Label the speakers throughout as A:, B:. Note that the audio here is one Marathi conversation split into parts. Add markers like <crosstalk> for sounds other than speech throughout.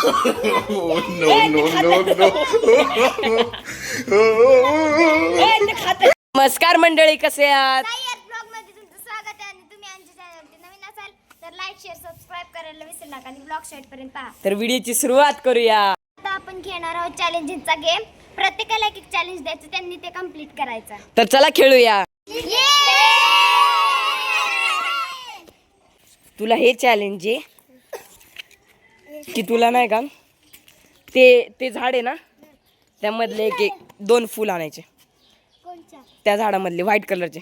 A: <laughs> <laughs> <laughs> नमस्कार मंडळी कसे आहात?
B: ब्लॉगमध्ये तुमचं स्वागत आहे आणि तुम्ही आमच्या चॅनलवरती नवीन असाल तर लाईक शेअर सबस्क्राईब करायला विसरू नका आणि ब्लॉग शेअर पर्यंत पहा.
A: तर व्हिडिओची सुरुवात करूया.
B: आता आपण घेणार आहोत चॅलेंजिंगचा गेम प्रत्येकाला एक एक चॅलेंज द्यायचं त्यांनी ते कंप्लीट करायचं.
A: तर चला खेळूया. तुला हे चॅलेंज आहे की तुला नाही का ते ते झाड आहे ना त्यामधले एक एक दोन फुल आणायचे. त्या झाडामधले व्हाईट कलरचे.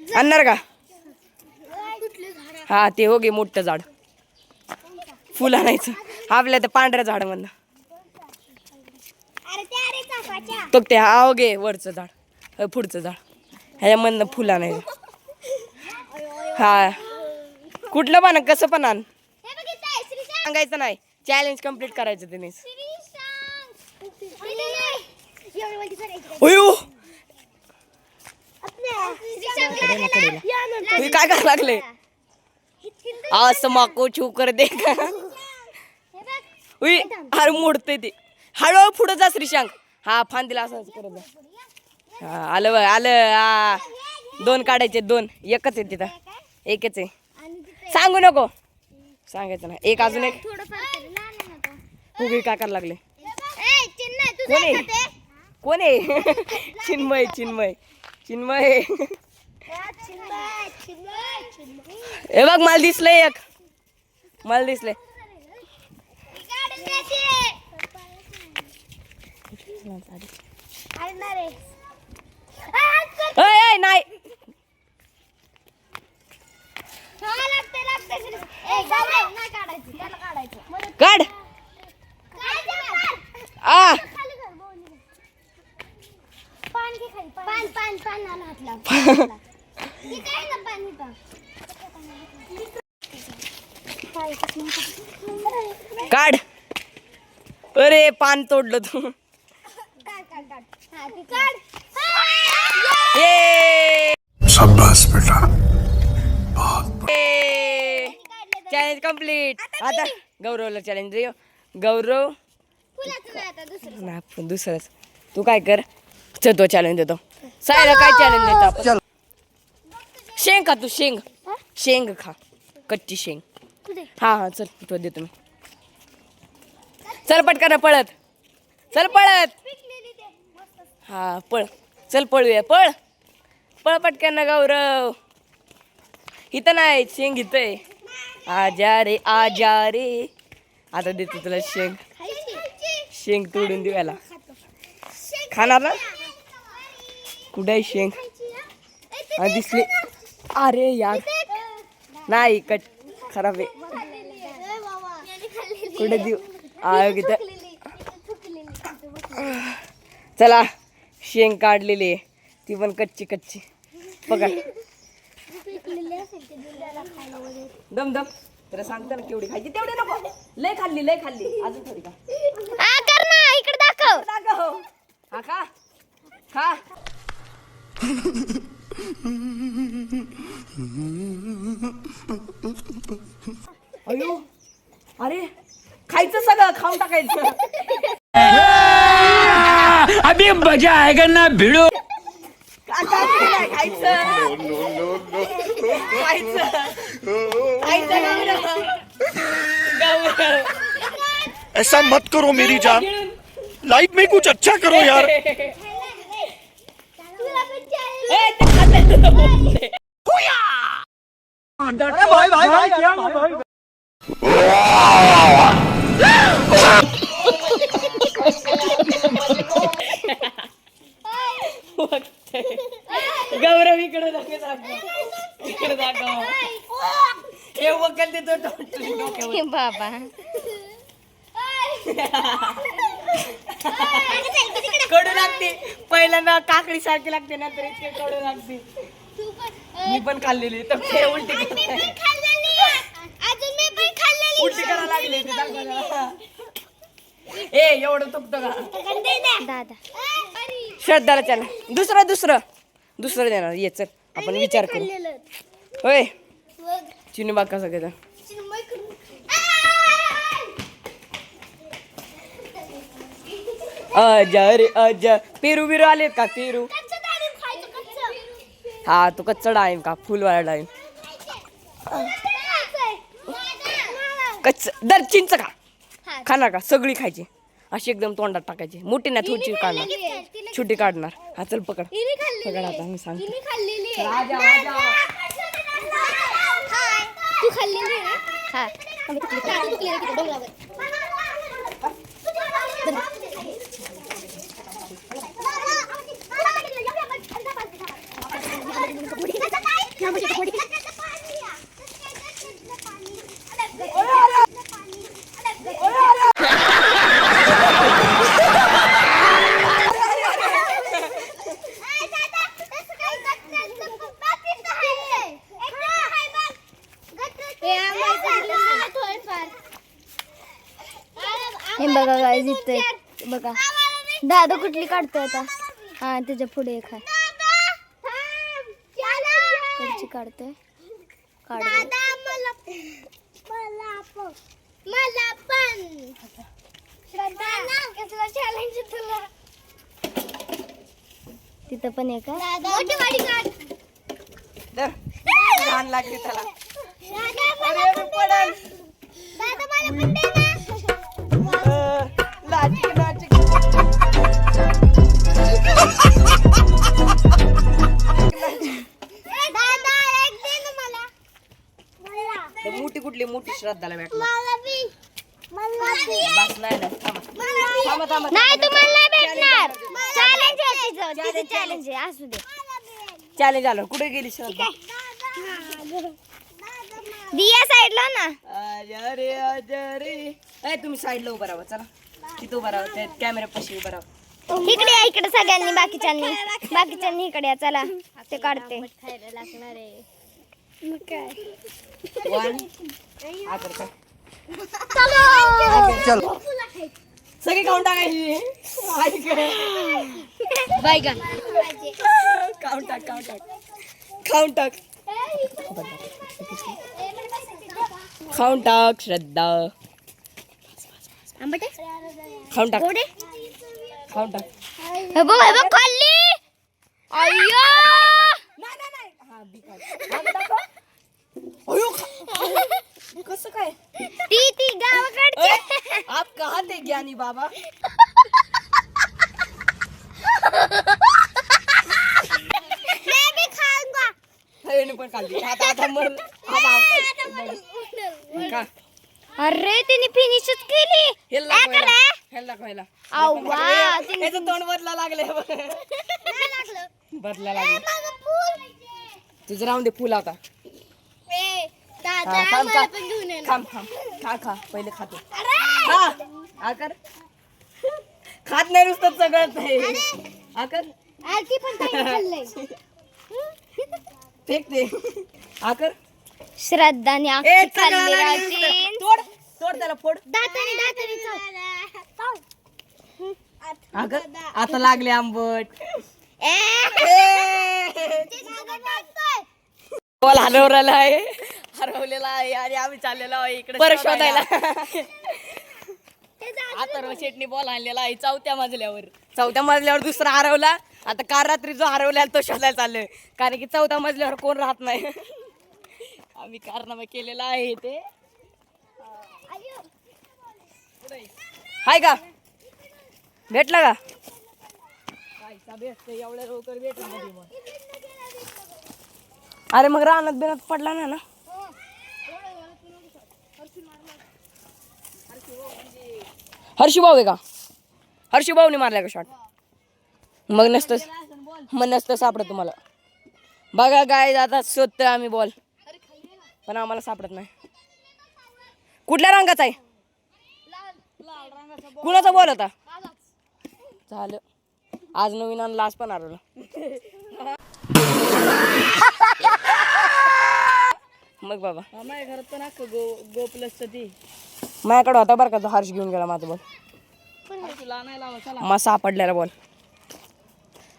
A: आणणार का? हा ते हो गे मोठं झाड. फुल आणायचं. आपल्या त्या पांढऱ्या झाडामधनं.
B: तो
A: ते हा हो गे वरचं झाड. पुढचं झाड. ह्याच्यामधनं फुल आणायचं. हा. कुठलं पण कसं पण आण. सांगायचं नाही. चॅलेंज कंप्लीट करायचं
B: तिने
A: तुम्ही काय करायला लागले? असं माको छू कर दे का? उई मोडते ते. हळूहळू पुढं जा श्रीशांक. हा फांदीला असंच करत जा हा आलं बघ आलं. हा. दोन काढायचे दोन. एकच आहे तिथं. एकच आहे. सांगू नको. सांगायचं नाही एक अजून एक. उगी काय करायला लागले कोण आहे?
B: का?
A: कोण आहे चिन्मय चिन्मय चिन्मय. हे बघ मला दिसलंय एक मला अय नाही
B: पान इथं.
A: काढ अरे पान तोडलं तू
B: काढ, काढ, काढ. हा, काढ.
C: बेटा
A: चॅलेंज कंप्लीट आता गौरवला चॅलेंज रे गौरव
B: फुलाचं नाही आता दुसरं.
A: नाही आपण दुसरंच. तू काय कर? चल तो चॅलेंज देतो. सायला काय चॅलेंज देतो आपण? शेंग खा तू शेंग. शेंग खा. कच्ची शेंग? हा हा चल तो देतो मी. चल पटकन पळत. चल पळत.
B: पिकलेली ते. मस्त.
A: हा पळ. चल पळूया पळ. पळ पटकन गौरव. इथं नाही शेंग इथं आहे. आजा रे आजा रे. आता देतो तुला शेंग. शेंग तोडून देवायला खाणार ना? कुठे आहे शेंग?
B: ए,
A: दिसली. अरे यार. नाही कट. खराब आहे. कुठे देऊ?
B: आयोग
A: चला शेंग काढलेली आहे. ती पण कच्ची कच्ची. बघा.
B: पिकलेली असेल ते दुधाला खायला वगैरे.
A: दम दम. तुला सांगतो ना केवढी खायची. तेवढी नको. लय खाल्ली लय खाल्ली. अजून थोडी का
B: आ, कर ना इकडे दाखव.
A: दाखव. हा खा. खा. अयो. अरे खायचं सगळं खाऊन टाकायचं.
D: अभी मजा आएगा ना भिड़ो
A: आता नाही खायचं खायचं खायचं गौरव. गौरव.
C: ऐसा मत करो मेरी जान लाइफ में कुछ अच्छा करो यार.
A: गौरव इकडे दाखव दाखव. इकडे दाखव हे वकल देतो डोक्यावर.
B: बाबा <laughs>
A: कडू लागते. पहिल्यांदा काकडी सारखी लागते नंतर इतके कडू लागते. मी पण खाल्लेली तर ते उलटी करते.
B: अजून मी पण खाल्लेली
A: उलटी करायला लागली. <laughs> ए एवढं तुकतं का?
B: दादा.
A: श्रद्धाला चला. दुसरं दुसरं. दुसरं देणार. ये चल. आपण विचार करू. होय. चिनी बाग कसं घेतं
B: चिन्मय करून
A: आजा रे आजा पेरू बिरू आले का? पेरू.
B: कच्चं डाळिंब खायचं, कच्चं.
A: हा तो कच्चा डाळिंब का फुलवाला डाळिंब
B: मला.
A: कच्च दर चिंच का
B: हा.
A: खाणार का सगळी खायची. अशी एकदम तोंडात टाकायची. मोठी नाही थोडीशी काढणार. छोटी काढणार. हा चल पकड. पकड. आता मी सांगतो. राजा, राजा.
B: हाय. तू खाल्लेली आहे ना हा आम्ही तिकडे- तिकडे- तिकडे- तिकडे डोंगरावर. हे बघा काय दिसतंय बघा. दादा कुठली काढतोय आता? हा त्याच्या पुढे एक आहे. कडची काढतोय? काढ. मला पण. चॅलेंज तुला? तिथं पण एक आहे. मोठी वाडी काढ.
A: दर लहान लागली त्याला. श्रद्धाला भेटला
B: मला बी. मला बी.
A: बस नाही ना थांबा. थांबा थांबा
B: नाही तुम्हाला नाही भेटणार. चॅलेंज आहे तिचं. तिचं चॅलेंज आहे. असू दे.
A: चॅलेंज आलं. कुठे गेली श्रद्धा?
B: दिया साईडला ना.
A: आजा रे आजा रे ए तुम्ही साईडला उभं राहा चला. तिथं उभं राहा कॅमेरा पशी उभं राहा.
B: इकडे या इकडे सगळ्यांनी बाकीच्यांनी. बाकीच्यांनी इकडे या चला. ते काढते.
A: वन हा कर कर.
B: चलो.
A: चल. सगळी खाऊन टाकायची खाऊन टाक खाऊन टाक. खाऊन टाक. खाऊन टाक श्रद्धा.
B: आंबटे
A: खाऊन टाक. खाऊन टाक.
B: हे हे अय्यो.
A: हा, कसं काय
B: ती ती गावाकडची
A: आप कहा थे ज्ञानी बाबा
B: मैं भी खाऊंगा
A: हे पण खाल्ली आता आता मर आता खा
B: अरे तिने फिनिशच केली
A: हेला
B: काय
A: कोयला
B: करा?
A: हेला कोयला हेला.
B: अव्वा, तिने-
A: याचं तोंड बदला लागले
B: नाही लागलं
A: बदला लागले
B: माझं फूल
A: तुझं राहून दे फुल हा, थांब, थांब. थांब थांब. खा खा. पहिले खातो खा आकर खात नाही नुसतं सगळं नाही आकर
B: ती
A: फेक दे आकर
B: श्रद्धाने
A: ए
B: खाल्ली
A: लागलं. तोड तोड त्याला फोड. आकर आता लागले आंबट.
B: ए,
A: ए!
B: ते सगळं टाकतोय.
A: बॉल हरवलेला आहे. हरवलेला आहे आणि आम्ही चाललेलो आहे इकडे परत शोधायला. आता रोशेटनी बॉल आणलेला आहे. चौथ्या मजल्यावर. चौथ्या मजल्यावर दुसरा हरवला. आता काल रात्री जो हरवला तो शोधायला चाललोय. कारण की चौथ्या मजल्यावर कोण राहत नाही. आम्ही कारनामा केलेला आहे ते. हाय का? भेटला का? भेटते एवढ्या लवकर भेटला अरे मग रानात बिनात पडला ना ना? हर्षी भाऊ आहे का? हर्षी भाऊने मारला का शॉट मग नसतं मग नसतं सापडत तुम्हाला. बघा गाय आता शोधतोय आम्ही बॉल पण आम्हाला सापडत नाही. कुठल्या रंगाचा आहे? कुणाचा बॉल होता? झालं. आज नवीन आणला आज पण हरवलं <laughs> मग बाबा. माझ्या घरात पण गो गो प्लस ती. माझ्याकडे होता बरं का तो हर्ष घेऊन गेला माझा बॉल. मग सापडलेला बॉल.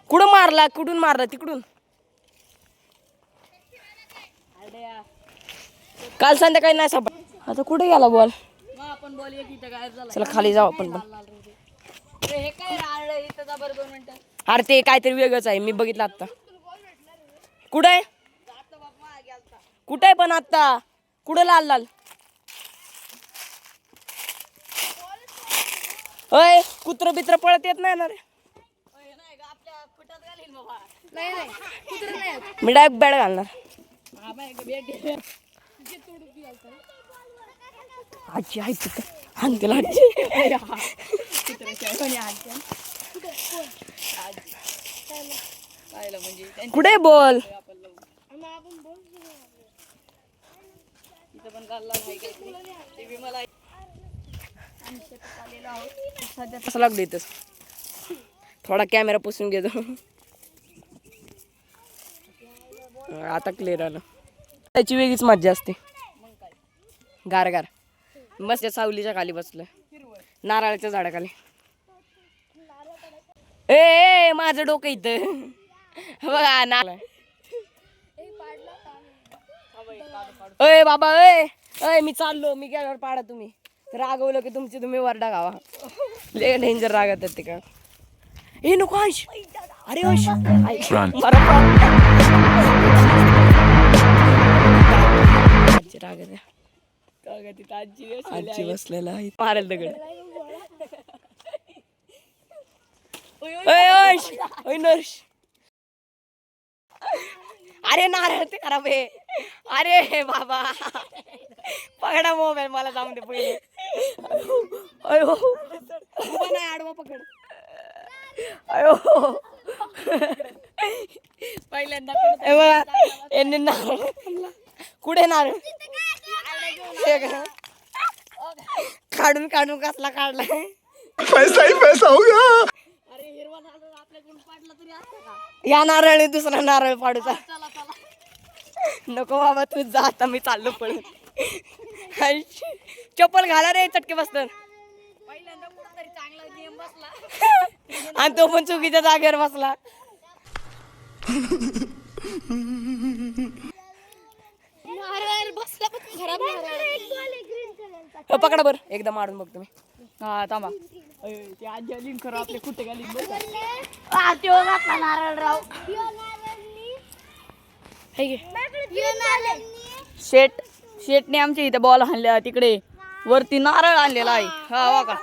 A: कुठं मारला कुठून मारला तिकडून? काल संध्याकाळी नाही सापड आता कुठे गेला बॉल? चला खाली जाऊ आपण पण. अरे ते काहीतरी वेगळंच आहे मी बघितलं आता कुठं आहे? कुठं पण आता? कुठं लाल लाल? अय कुत्र बित्र पळत येत नाही ना रे. मी डायरेक्ट बॅड घालणार. आजी आहे तिथं. हाण तिला आजी. कुठे बोल? कसं लागलं इथं. थोडा कॅमेरा पुसून घेतो. आता क्लिअर आलं. त्याची वेगळीच मज्जा असते. गार गार. मस्त सावलीच्या खाली बसलं नारळाच्या झाडाखाली. ए, ए माझं डोकं इथं. बघा ना अय बाबा अय अय मी चाललो. मी गेल्यावर पाडा तुम्ही. रागवलं की तुमची तुम्ही वरडा गावा लय डेंजर रागत आहेत ते का? ए नको अंश. अरे अंश. आजी बसलेला आहे. मारेल दगड. ओय अंश. ओय नर्श. अरे नारळ ते खराब आहे. अरे बाबा. पकडा मोबाईल मला जाऊन दे पहिले. अयो. उभा नाही आडवा पकड. अयो. पहिल्यांदा यांनी नारळ खाल्ला. कुठे नारळ? हे का? काढून काढून कसला काढलाय?
C: पैसा ही पैसा होगा
A: या नारळ दुसरा नारळ पाडूचा नको बाबा तू जा आता मी चाललो पळून. आई, चप्पल घाला रे चटके बसतात आणि तो पण चुकीच्या जागेवर बसला.
B: नारळ बसला पण खराब नारळ. एक बॉल आहे ग्रीन कलरचा
A: अ, पकडा बर एकदा मारून बघतो मी
E: हा थांबा
B: त्यो नारळनी
A: हे घे.
B: यो नारळनी
E: शेट शेटने आमच्या इथे बॉल आणल्या तिकडे वरती नारळ आणलेला आहे. हा बघा.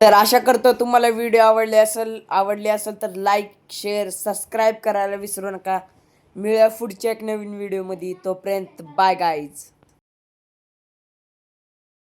A: तर आशा करतो तुम्हाला व्हिडिओ आवडले असेल आवडले असेल तर लाईक शेअर सबस्क्राईब करायला विसरू नका. मिळूया पुढच्या एक नवीन व्हिडिओमध्ये तोपर्यंत बाय गाईज